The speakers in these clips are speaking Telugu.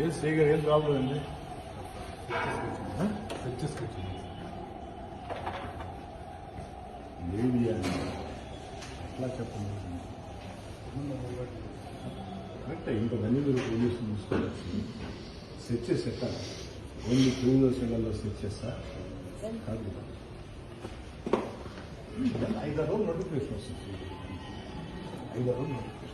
ఏం శ్రీగారు ఏం ప్రాబ్లం అండి? మీడియా ఎట్లా చెప్పండి? కరెక్ట్ ఇంకొకన్నీ మీరు పోలీసులు చూసుకోవచ్చు సెట్ చేసేట ఓన్లీ టూ వీలర్స్ ఇళ్ళలో సెట్ చేస్తా? కాదు. ఐదారు నోటిఫికేషన్ వస్తుంది. ఐదారు నోటిఫికేషన్.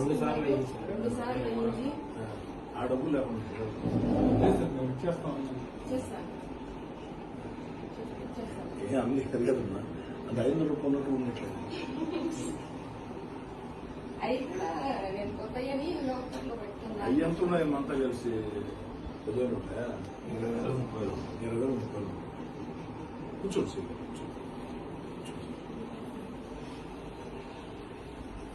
రెండు సార్లు ఆ డబ్బులు లేకుండా అన్ని కదమ్మా అది ఐదు వందల రూపాయలు ఉన్నట్లేదు అవి ఎంత ఉన్నాయి అంతా కలిసి పదివేలు ఉంటాయా? ఇరవై వేల ముప్పై ఇరవై వేల ముప్పై కూర్చోండి కూర్చోండి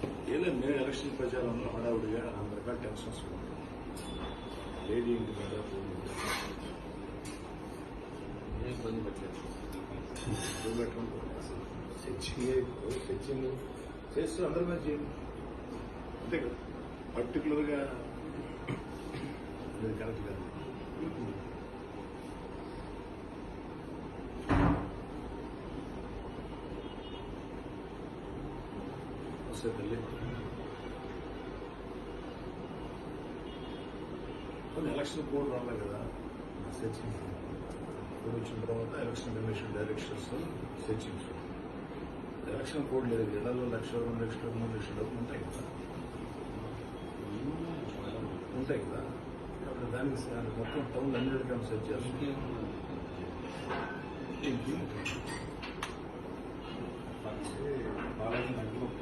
ఏం లేదు నేను ఎలక్షన్ ప్రచారంలో హడావుడిగా అందరి రకాల టెన్షన్స్ లేడీ ఇంటి మీద ఇబ్బంది పెట్టలేదు. పెట్టడం చేస్తూ అందరి మీద చేయండి. అంతే కదా. పర్టికులర్గా కరెక్ట్ కాదు. తల్లి కొన్ని ఎలక్షన్ కోడ్ రాలే కదా సెర్చింగ్ వచ్చిన తర్వాత election commission directions searchings election code లేదు ఇళ్ళలో లక్ష రెండు లక్షలు మూడు లక్షల డబ్బులు ఉంటాయి కదా. ఉంటాయి కదా. అప్పుడు దానికి మొత్తం టౌన్ అన్నిటికీ సెట్ చేస్తాం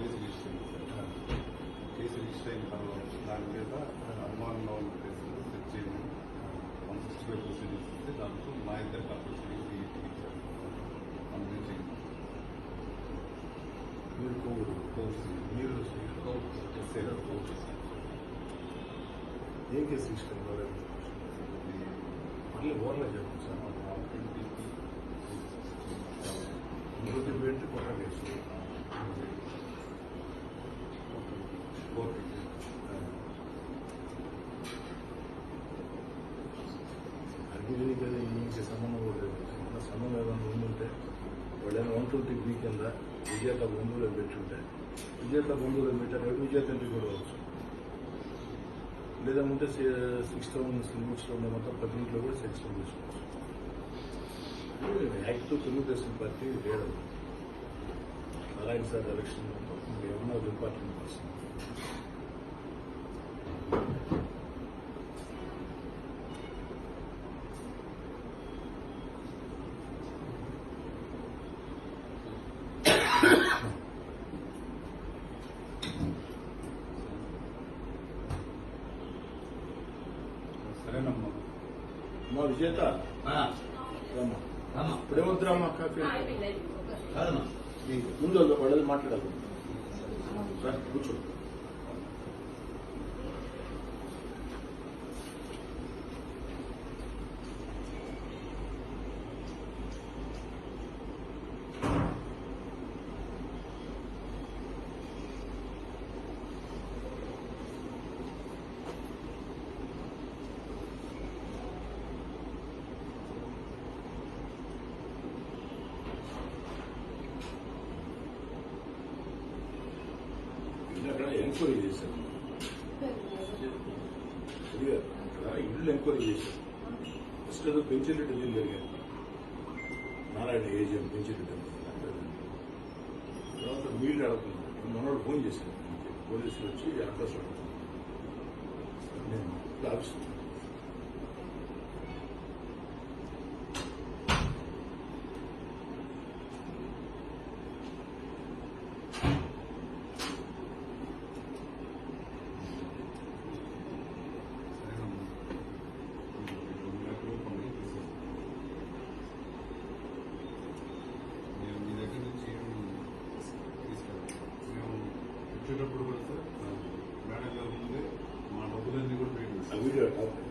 కేసు రిజిస్టర్ అయింది కేసు రిజిస్టర్ అయిన తర్వాత దాని మీద అనుమానంలో ఉన్న కేసులు సెట్ చేయడం వన్ సిక్స్టీ ఫైవ్ ప్రొసీజర్స్ ఇస్తే దాంతో మా ఇద్దరు కపుల్స్కి ఇచ్చారు అందుకని మీరు కోవిడ్ మీరు ఎస్ఐ గారు ఫోన్ చేశారు కేసు రిజిస్టర్ కాలేదు మళ్ళీ ఓన్లో చెప్పండి సార్ ఇంకొకటి పెట్టి కొత్త కేసు కదా సంబంధం కూడా లేదు. ఇంకా సంబంధం ఏదైనా ఉండుంటే వాళ్ళైనా వన్ ట్వంటీ బీ కింద విజేత బంధువులు పెట్టుంటే. విజేత బంధువులు పెట్టారు విజేత ఇంటికి కూడా వచ్చు లేదా ఉంటే సిక్స్ థౌసండ్ సిల్బుక్స్లో ఉన్న మొత్తం ప్రతి ఇంట్లో కూడా సెక్షన్ తీసుకోవచ్చు. యాక్టివ్ తెలుగుదేశం పార్టీ వేయడం నారాయణ సార్ ఎలక్షన్ ఏమన్నా ఇంపార్టెంట్ పర్సన్. సరేనమ్మా మా విజేత ఇప్పుడే వద్దురామ్మా కాఫీ ముందు వాళ్ళు వాళ్ళది మాట్లాడాలి కూర్చో అక్కడ ఎంక్వైరీ చేశారు. అక్కడ ఇల్లు ఎంక్వైరీ చేశారు. ఫస్ట్ ఏదో పెంచిరెడ్డి ఇల్లు జరిగాయి నారాయణ ఏజిఎం అని. తర్వాత వీళ్ళు అడుగుతున్నారు మనోడు ఫోన్ చేశారు. పోలీసులు వచ్చి అడ్రస్ అడుగుతున్నారు నేను ఆఫీస్ వచ్చేటప్పుడు కూడా సార్ మేడం గారు ముందే మా డబ్బులన్నీ కూడా పే